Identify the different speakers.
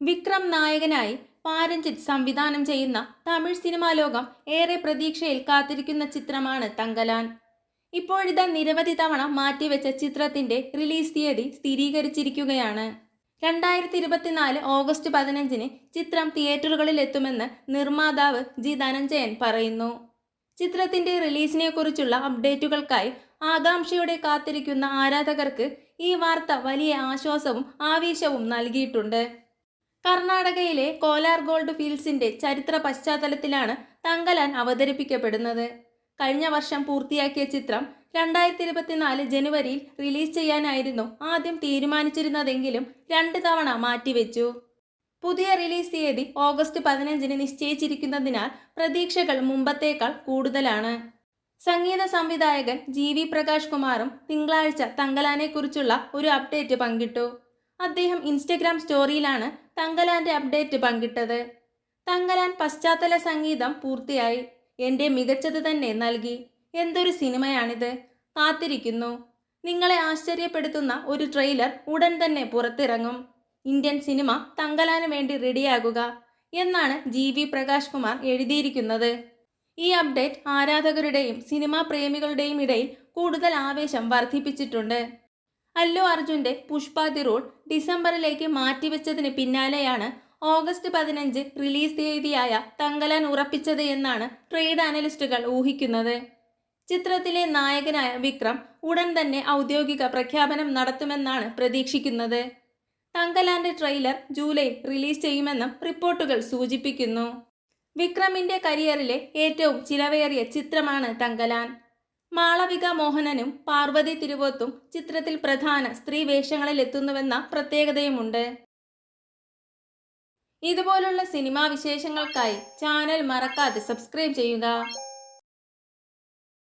Speaker 1: വിക്രം നായകനായി പാരഞ്ചിത് സംവിധാനം ചെയ്യുന്ന തമിഴ് സിനിമാ ലോകം ഏറെ പ്രതീക്ഷയിൽ കാത്തിരിക്കുന്ന ചിത്രമാണ് തങ്കലാൻ. ഇപ്പോഴിതാ നിരവധി തവണ മാറ്റിവെച്ച ചിത്രത്തിന്റെ റിലീസ് തീയതി സ്ഥിരീകരിച്ചിരിക്കുകയാണ്. രണ്ടായിരത്തി ഇരുപത്തിനാല് ഓഗസ്റ്റ് പതിനഞ്ചിന് ചിത്രം തിയേറ്ററുകളിൽ എത്തുമെന്ന് നിർമ്മാതാവ് ജി ധനഞ്ജയൻ പറയുന്നു. ചിത്രത്തിന്റെ റിലീസിനെ കുറിച്ചുള്ള അപ്ഡേറ്റുകൾക്കായി ആകാംക്ഷയോടെ കാത്തിരിക്കുന്ന ആരാധകർക്ക് ഈ വാർത്ത വലിയ ആശ്വാസവും ആവേശവും നൽകിയിട്ടുണ്ട്. കർണാടകയിലെ കോലാർ ഗോൾഡ് ഫീൽഡ്സിന്റെ ചരിത്ര പശ്ചാത്തലത്തിലാണ് തങ്കലാൻ അവതരിപ്പിക്കപ്പെടുന്നത്. കഴിഞ്ഞ വർഷം പൂർത്തിയാക്കിയ ചിത്രം രണ്ടായിരത്തി ഇരുപത്തിനാല് ജനുവരിയിൽ റിലീസ് ചെയ്യാനായിരുന്നു ആദ്യം തീരുമാനിച്ചിരുന്നതെങ്കിലും രണ്ട് തവണ മാറ്റിവെച്ചു. പുതിയ റിലീസ് തീയതി ഓഗസ്റ്റ് പതിനഞ്ചിന് നിശ്ചയിച്ചിരിക്കുന്നതിനാൽ പ്രതീക്ഷകൾ മുമ്പത്തേക്കാൾ കൂടുതലാണ്. സംഗീത സംവിധായകൻ ജി വി പ്രകാശ് കുമാറും തിങ്കളാഴ്ച തങ്കലാനെക്കുറിച്ചുള്ള ഒരു അപ്ഡേറ്റ് പങ്കിട്ടു. അദ്ദേഹം ഇൻസ്റ്റഗ്രാം സ്റ്റോറിയിലാണ് തങ്കലാന്റെ അപ്ഡേറ്റ് പങ്കിട്ടത്. തങ്കലാൻ പശ്ചാത്തല സംഗീതം പൂർത്തിയായി. എന്റെ മികച്ചത് തന്നെ നൽകി. എന്തൊരു സിനിമയാണിത്. കാത്തിരിക്കുന്നു. നിങ്ങളെ ആശ്ചര്യപ്പെടുത്തുന്ന ഒരു ട്രെയിലർ ഉടൻ തന്നെ പുറത്തിറങ്ങും. ഇന്ത്യൻ സിനിമ തങ്കലാന് വേണ്ടി റെഡിയാകുക എന്നാണ് ജി വി പ്രകാശ് കുമാർ എഴുതിയിരിക്കുന്നത്. ഈ അപ്ഡേറ്റ് ആരാധകരുടെയും സിനിമാ പ്രേമികളുടെയും ഇടയിൽ കൂടുതൽ ആവേശം വർദ്ധിപ്പിച്ചിട്ടുണ്ട്. അല്ലു അർജുന്റെ പുഷ്പ ദി റോൾ ഡിസംബറിലേക്ക് മാറ്റിവെച്ചതിന് പിന്നാലെയാണ് ഓഗസ്റ്റ് പതിനഞ്ച് റിലീസ് തീയതിയായ തങ്കലാൻ ഉറപ്പിച്ചത് എന്നാണ് ട്രേഡ് അനലിസ്റ്റുകൾ ഊഹിക്കുന്നത്. ചിത്രത്തിലെ നായകനായ വിക്രം ഉടൻ തന്നെ ഔദ്യോഗിക പ്രഖ്യാപനം നടത്തുമെന്നാണ് പ്രതീക്ഷിക്കുന്നത്. തങ്കലാന്റെ ട്രെയിലർ ജൂലൈ റിലീസ് ചെയ്യുമെന്നും റിപ്പോർട്ടുകൾ സൂചിപ്പിക്കുന്നു. വിക്രമിന്റെ കരിയറിലെ ഏറ്റവും ചിലവേറിയ ചിത്രമാണ് തങ്കലാൻ. മാളവിക മോഹനനും പാർവതി തിരുവോത്തും ചിത്രത്തിൽ പ്രധാന സ്ത്രീ വേഷങ്ങളിൽ എത്തുന്നുവെന്ന പ്രത്യേകതയുമുണ്ട്. ഇതുപോലുള്ള സിനിമാ വിശേഷങ്ങൾക്കായി ചാനൽ മറക്കാതെ സബ്സ്ക്രൈബ് ചെയ്യുക.